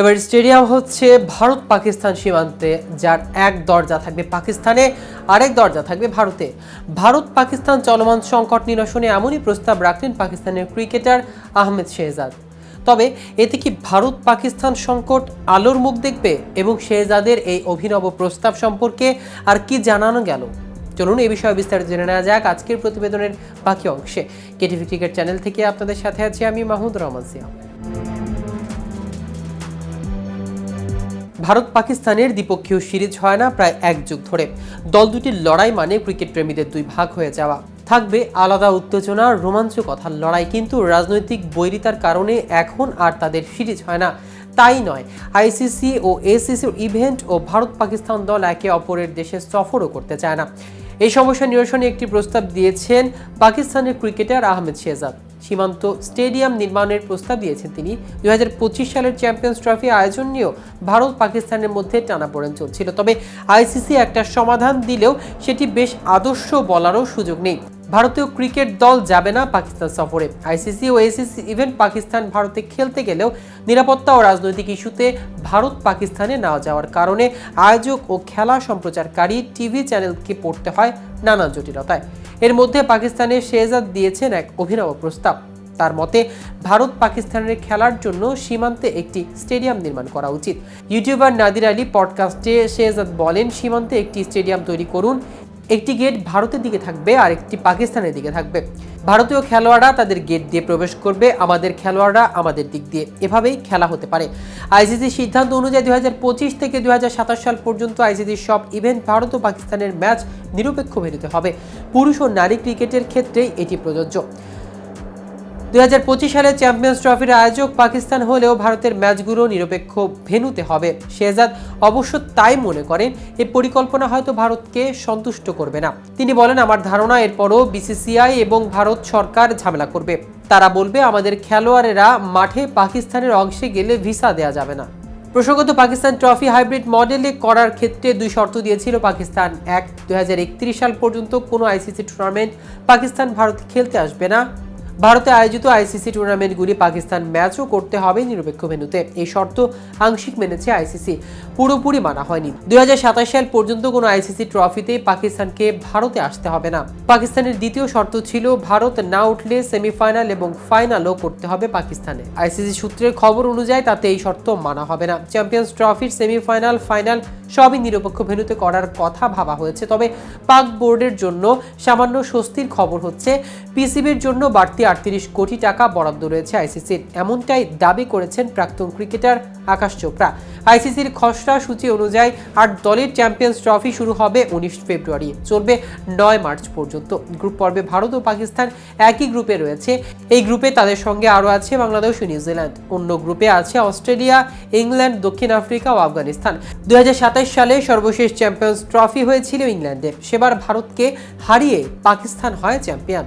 এবার স্টেডিয়াম হচ্ছে ভারত পাকিস্তান সীমান্তে, যার এক দরজা থাকবে পাকিস্তানে, আরেক দরজা থাকবে ভারতে। ভারত পাকিস্তান চলমান সংকট নিরসনে এমনই প্রস্তাব রাখলেন পাকিস্তানের ক্রিকেটার আহমেদ শেহজাদ। তবে এতে কি ভারত পাকিস্তান সংকট আলোর মুখ দেখবে এবং শেহজাদের এই অভিনব প্রস্তাব সম্পর্কে আর কি জানানো গেল? চলুন এই বিষয়ে বিস্তারিত জেনে নেওয়া যাক আজকের প্রতিবেদনের বাকি অংশে। কেটিভি ক্রিকেট চ্যানেল থেকে আপনাদের সাথে আছি আমি মাহমুদ রহমান সিয়াম। ভারত পাকিস্তানের দ্বিপক্ষীয় সিরিজ হয় না প্রায় এক যুগ ধরে। দল দুটির লড়াই মানে ক্রিকেট প্রেমীদের দুই ভাগ হয়ে যাওয়া। থাকবে আলাদা উত্তেজনা রোমাঞ্চ কথার লড়াই, কিন্তু রাজনৈতিক বৈরিতার কারণে এখন আর তাদের সিরিজ হয় না। তাই নয়, আইসিসি ও এসিসির ইভেন্ট ও ভারত পাকিস্তান দল একে অপরের দেশে সফরও করতে চায় না। এই সমস্যা নিরসনে একটি প্রস্তাব দিয়েছেন পাকিস্তানের ক্রিকেটার আহমেদ শেহজাদ। সীমান্ত স্টেডিয়াম নির্মাণের প্রস্তাব দিয়েছেন তিনি। দু হাজার পঁচিশ সালের চ্যাম্পিয়ন্স ট্রফি আয়োজন নিয়েও ভারত পাকিস্তানের মধ্যে টানাপোড়েন চলছিল। তবে আইসিসি একটা সমাধান দিলেও সেটি বেশ আদর্শ বলারও সুযোগ নেই। ভারতীয় ক্রিকেট দল যাবে না পাকিস্তান সফরে। আইসিসি ও এসিসি ইভেন্ট পাকিস্তান ভারতে খেলতে গেলেও নিরাপত্তা ও রাজনৈতিক ইস্যুতে ভারত পাকিস্তানে না যাওয়ার কারণে আয়োজক ও খেলা সম্প্রচারকারী টিভি চ্যানেলকে পড়তে হয় নানা জটিলতায়। এর মধ্যে পাকিস্তানের শেহজাদ দিয়েছেন এক অভিনব প্রস্তাব। তার মতে, ভারত পাকিস্তানের খেলার জন্য সীমান্তে একটি স্টেডিয়াম নির্মাণ করা উচিত। ইউটিউবার নাদির আলী পডকাস্টে শেহজাদ বলেন, সীমান্তে একটি স্টেডিয়াম তৈরি করুন একটি গেট ভারতের দিকে থাকবে আর একটি পাকিস্তানের দিকে থাকবে। ভারতীয় খেলোয়াড়রা তাদের গেট দিয়ে প্রবেশ করবে, আমাদের খেলোয়াড়রা আমাদের দিক দিয়ে। এভাবেই খেলা হতে পারে। আইসিসির সিদ্ধান্ত অনুযায়ী দু হাজার পঁচিশ থেকে দুই হাজার সাতাশ সাল পর্যন্ত আইসিসির সব ইভেন্ট ভারত ও পাকিস্তানের ম্যাচ নিরপেক্ষ ভেরিতে হবে। পুরুষ ও নারী ক্রিকেটের ক্ষেত্রেই এটি প্রযোজ্য। দুই সালে চ্যাম্পিয়ন্স ট্রফির আয়োজক পাকিস্তান হলেও ভারতের ম্যাচগুলো নিরপেক্ষ ভেন্যুতে হবে। শেহজাদ অবশ্য তাই মনে করেন এই পরিকল্পনা হয়তো ভারতকে সন্তুষ্ট করবে না। তিনি বলেন, আমার ধারণা, এরপরও বিসিসিআই এবং ভারত সরকার ঝামেলা করবে। তারা বলবে, আমাদের খেলোয়াড়েরা মাঠে পাকিস্তানের অংশে গেলে ভিসা দেওয়া যাবে না। প্রসঙ্গত, পাকিস্তান ট্রফি হাইব্রিড মডেলে করার ক্ষেত্রে দুই শর্ত দিয়েছিল পাকিস্তান। এক, দুই সাল পর্যন্ত কোনো আইসিসি টুর্নামেন্ট পাকিস্তান ভারত খেলতে আসবে না। ভারতে আয়োজিত আইসিসি টুর্নামেন্টগুলি পাকিস্তান ম্যাচও করতে হবে নিরপেক্ষ ভেন্যুতে। এই শর্ত আংশিক মেনেছে আইসিসি। পুরোপুরি মানা হয়নি। দুই সাল পর্যন্ত কোনো আইসিসি ট্রফিতে পাকিস্তানকে ভারতে আসতে হবে না। পাকিস্তানের দ্বিতীয় শর্ত ছিল, ভারত না উঠলে সেমিফাইনাল এবং ফাইনালও করতে হবে পাকিস্তানে। আইসিসি সূত্রের খবর অনুযায়ী তাতে এই শর্ত মানা হবে না। চ্যাম্পিয়ন্স ট্রফির সেমিফাইনাল, ফাইনাল সবই নিরপেক্ষ ভেন্যুতে করার কথা ভাবা হয়েছে। তবে পাক বোর্ডের জন্য সামান্য স্বস্তির খবর হচ্ছে, পিসিবির জন্য বাড়তি আটত্রিশ কোটি টাকা বরাদ্দ রয়েছে আইসিসির। এমনটাই দাবি করেছেন প্রাক্তন ক্রিকেটার আকাশ চোপড়া। আইসিসির খসড়া সূচি অনুযায়ী আট দলের চ্যাম্পিয়ন্স ট্রফি শুরু হবে উনিশ ফেব্রুয়ারি। চলবে নয় মার্চ পর্যন্ত। গ্রুপ পর্বে ভারত ও পাকিস্তান একই গ্রুপে রয়েছে। এই গ্রুপে তাদের সঙ্গে আরও আছে বাংলাদেশ ও নিউজিল্যান্ড। অন্য গ্রুপে আছে অস্ট্রেলিয়া, ইংল্যান্ড, দক্ষিণ আফ্রিকা ও আফগানিস্তান। দুই সালে সর্বশেষ চ্যাম্পিয়ন্স ট্রফি হয়েছিল ইংল্যান্ডে। সেবার ভারতকে হারিয়ে পাকিস্তান হয় চ্যাম্পিয়ন।